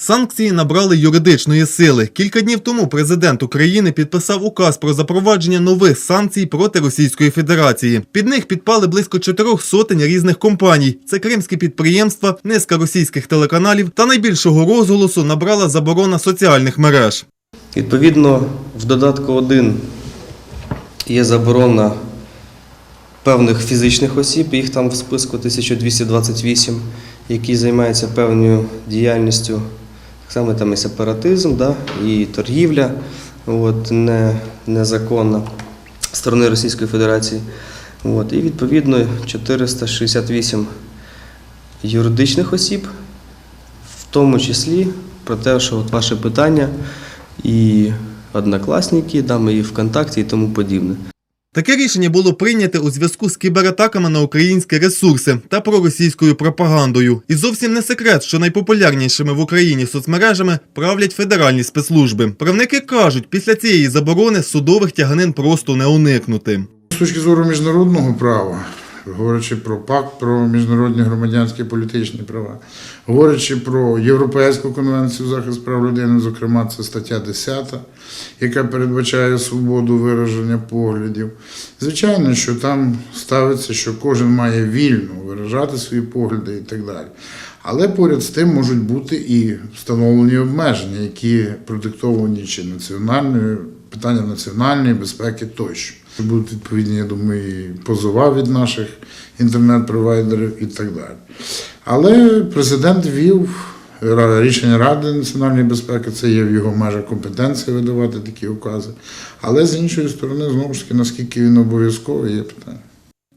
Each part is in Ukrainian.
Санкції набрали юридичної сили. Кілька днів тому президент України підписав указ про запровадження нових санкцій проти Російської Федерації. Під них підпали близько чотирьох сотень різних компаній. Це кримські підприємства, низка російських телеканалів та найбільшого розголосу набрала заборона соціальних мереж. Відповідно, в додатку 1 є заборона певних фізичних осіб, їх там в списку 1228, які займаються певною діяльністю, само там і сепаратизм, да, і торгівля от, не, незаконна сторони Російської Федерації. От, і відповідно 468 юридичних осіб, в тому числі про те, що от ваше питання і однокласники, да, і ВКонтакті і тому подібне. Таке рішення було прийняте у зв'язку з кібератаками на українські ресурси та проросійською пропагандою. І зовсім не секрет, що найпопулярнішими в Україні соцмережами правлять федеральні спецслужби. Правники кажуть, після цієї заборони судових тяганин просто не уникнути. З точки зору міжнародного права, говорячи про пакт про міжнародні громадянські політичні права, говорячи про Європейську конвенцію захист прав людини, зокрема, це стаття 10, яка передбачає свободу вираження поглядів. Звичайно, що там ставиться, що кожен має вільно виражати свої погляди і так далі. Але поряд з тим можуть бути і встановлені обмеження, які продиктовані чи національною питанням національної безпеки тощо. Будуть відповідні, я думаю, і позова від наших інтернет-провайдерів і так далі. Але президент вів рішення Ради національної безпеки, це є в його межах компетенції видавати такі укази. Але з іншої сторони, знову ж таки, наскільки він обов'язковий, є питання.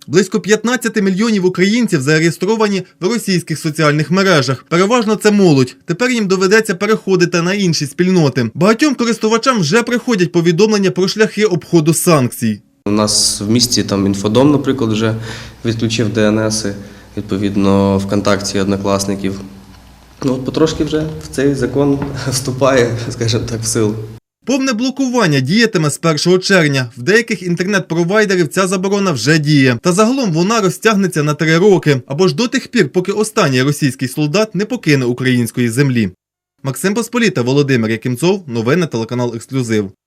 Близько 15 мільйонів українців зареєстровані в російських соціальних мережах. Переважно це молодь. Тепер їм доведеться переходити на інші спільноти. Багатьом користувачам вже приходять повідомлення про шляхи обходу санкцій. У нас в місті там інфодом, наприклад, вже відключив ДНС, відповідно, ВКонтакті однокласників. Ну, от потрошки вже в цей закон вступає, скажімо так, в силу. Повне блокування діятиме з 1 червня. В деяких інтернет-провайдерів ця заборона вже діє. Та загалом вона розтягнеться на три роки або ж до тих пір, поки останній російський солдат не покине української землі. Максим Посполіта, Володимир Якимцов, новини телеканал Ексклюзив.